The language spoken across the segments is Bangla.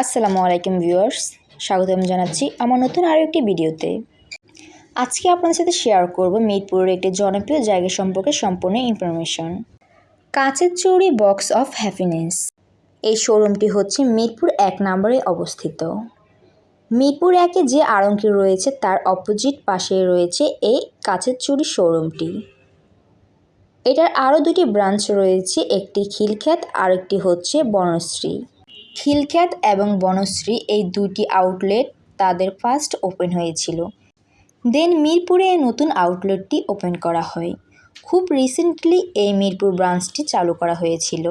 আসসালামু আলাইকুম ভিউয়ার্স, স্বাগতম জানাচ্ছি আমার নতুন আরও একটি ভিডিওতে। আজকে আপনাদের সাথে শেয়ার করব মিরপুরের একটি জনপ্রিয় জায়গা সম্পর্কে সম্পূর্ণ ইনফরমেশন। কাঁচের চৌড়ি বক্স অফ হ্যাপিনেস। এই শোরুমটি হচ্ছে মিরপুর এক নম্বরে অবস্থিত। মিরপুর একে যে আড়ংটি রয়েছে তার অপোজিট পাশে রয়েছে এই কাঁচের চুড়ি শোরুমটি। এটার আরও দুটি ব্রাঞ্চ রয়েছে, একটি খিলখ্যাত আর একটি হচ্ছে বনশ্রী। খিলখ্যাত এবং বনশ্রী এই দুটি আউটলেট তাদের ফার্স্ট ওপেন হয়েছিল। দেন মিরপুরে এই নতুন আউটলেটটি ওপেন করা হয়। খুব রিসেন্টলি এই মিরপুর ব্রাঞ্চটি চালু করা হয়েছিল।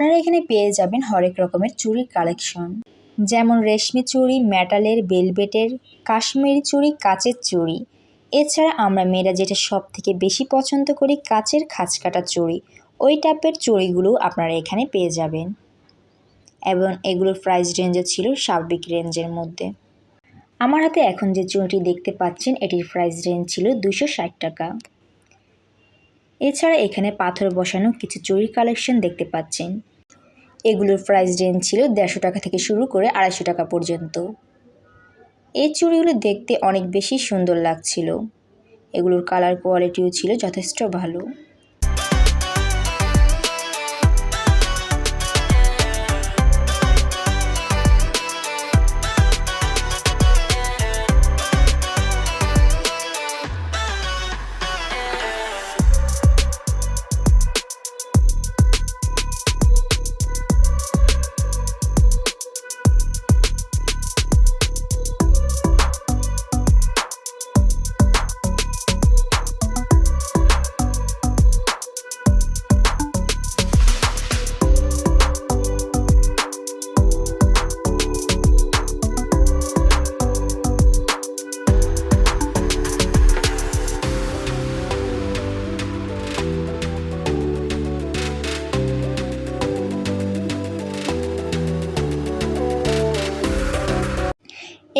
আপনারা এখানে পেয়ে যাবেন হরেক রকমের চুড়ির কালেকশন যেমন রেশমি চুড়ি, মেটালের বেলবেটের কাশ্মীরি চুড়ি, কাচের চুড়ি। এছাড়া আমরা মেয়েরা যেটা সব থেকে বেশি পছন্দ করি কাচের খাঁচকাটা চুড়ি। ওই টাইপের চুড়িগুলো আপনারা এখানে পেয়ে যাবেন। এবং এগুলোর প্রাইস রেঞ্জও ছিল স্বাভাবিক রেঞ্জের মধ্যে। আমার হাতে এখন যে চুড়িটি দেখতে পাচ্ছেন, এটির প্রাইস রেঞ্জ ছিল দুশো টাকা। এছাড়া এখানে পাথর বসানো কিছু চুরির কালেকশন দেখতে পাচ্ছেন। এগুলোর প্রাইস রেঞ্জ ছিল দেড়শো টাকা থেকে শুরু করে আড়াইশো টাকা পর্যন্ত। এই চুড়িগুলো দেখতে অনেক বেশি সুন্দর লাগছিল। এগুলোর কালার কোয়ালিটিও ছিল যথেষ্ট ভালো।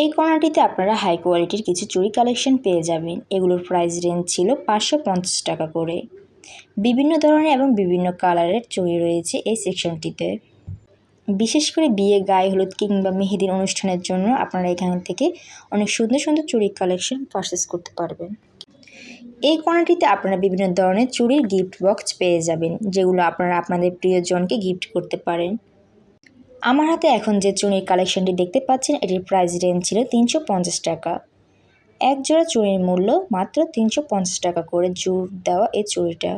এই কর্নারটিতে আপনারা হাই কোয়ালিটির কিছু চুড়ি কালেকশন পেয়ে যাবেন। এগুলোর প্রাইস রেঞ্জ ছিল পাঁচশো পঞ্চাশ টাকা করে। বিভিন্ন ধরনের এবং বিভিন্ন কালারের চুড়ি রয়েছে এই সেকশনটিতে বিশেষ করে বিয়ে, গায়ে হলুদ কিংবা মেহেদির অনুষ্ঠানের জন্য আপনারা এখান থেকে অনেক সুন্দর সুন্দর চুড়ি কালেকশন পারচেস করতে পারবেন। এই কর্নারটিতে আপনারা বিভিন্ন ধরনের চুড়ির গিফট বক্স পেয়ে যাবেন, যেগুলো আপনারা আপনাদের প্রিয়জনকে গিফট করতে পারেন। আমার হাতে এখন যে চুনির কালেকশনটি দেখতে পাচ্ছেন, এটির প্রাইস রেঞ্জ ছিল তিনশো পঞ্চাশ টাকা। এক জোড়া চুরির মূল্য মাত্র তিনশো পঞ্চাশ টাকা করে জোর দেওয়া এই চুড়িটা।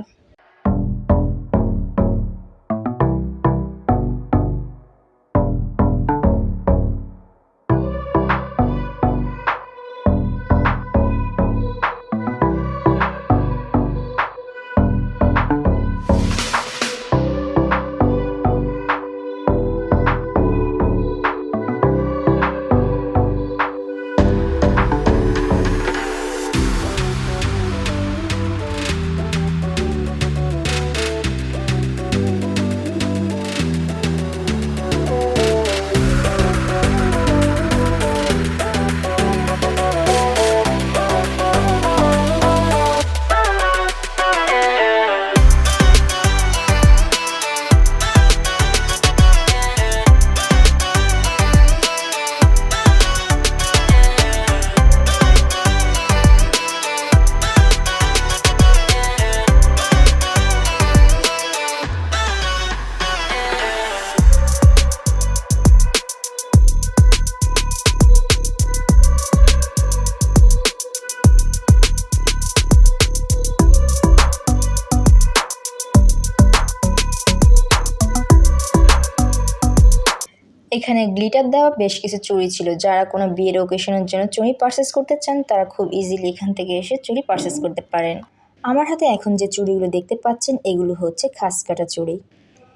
এখানে গ্লিটার দেওয়া বেশ কিছু চুড়ি ছিল। যারা কোনো বিয়ের ওকেশনের জন্য চুড়ি পারচেস করতে চান, তারা খুব ইজিলি এখান থেকে এসে চুড়ি পারচেস করতে পারেন। আমার হাতে এখন যে চুড়িগুলো দেখতে পাচ্ছেন, এগুলো হচ্ছে খাস কাটা চুড়ি।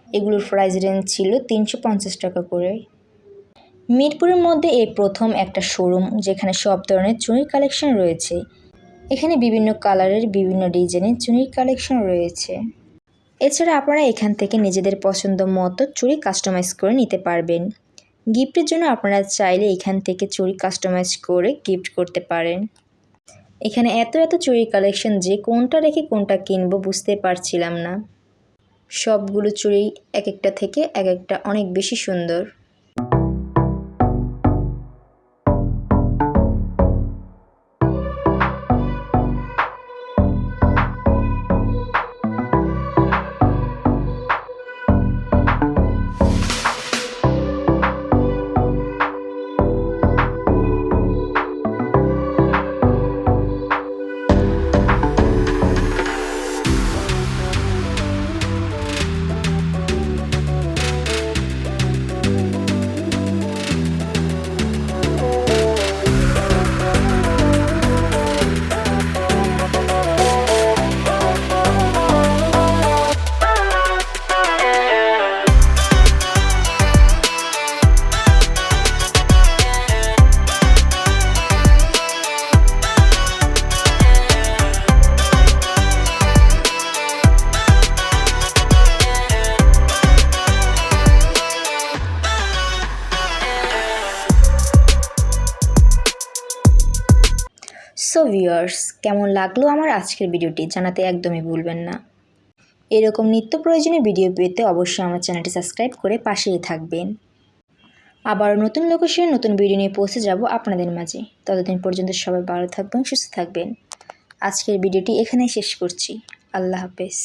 এগুলোর প্রাইস রেঞ্জ ছিল তিনশো পঞ্চাশ টাকা করে। মিরপুরের মধ্যে এই প্রথম একটা শোরুম যেখানে সব ধরনের চুড়ির কালেকশন রয়েছে। এখানে বিভিন্ন কালারের বিভিন্ন ডিজাইনের চুড়ির কালেকশন রয়েছে। এছাড়া আপনারা এখান থেকে নিজেদের পছন্দ মতো চুড়ি কাস্টমাইজ করে নিতে পারবেন। গিফটের জন্য আপনারা চাইলে এখান থেকে চুরি কাস্টমাইজ করে গিফট করতে পারেন। এখানে এত এত চুরি কালেকশন যে কোনটা রেখে কোনটা কিনবো বুঝতে পারছিলাম না। সবগুলো চুরি এক একটা থেকে এক একটা অনেক বেশি সুন্দর। ভিউয়ার্স কেমন লাগল আমার আজকের ভিডিওটি? জানাতে একদমই ভুলবেন না। এরকম নিত্য প্রয়োজনীয় ভিডিও পেতে অবশ্যই আমার চ্যানেলটি সাবস্ক্রাইব করে পাশেই থাকবেন। আবার নতুন লোকেশনে নতুন ভিডিও নিয়ে পৌঁছে যাব আপনাদের মাঝে। ততদিন পর্যন্ত সবাই ভালো থাকবেন, সুস্থ থাকবেন। আজকের ভিডিওটি এখানেই শেষ করছি। আল্লাহ হাফেজ।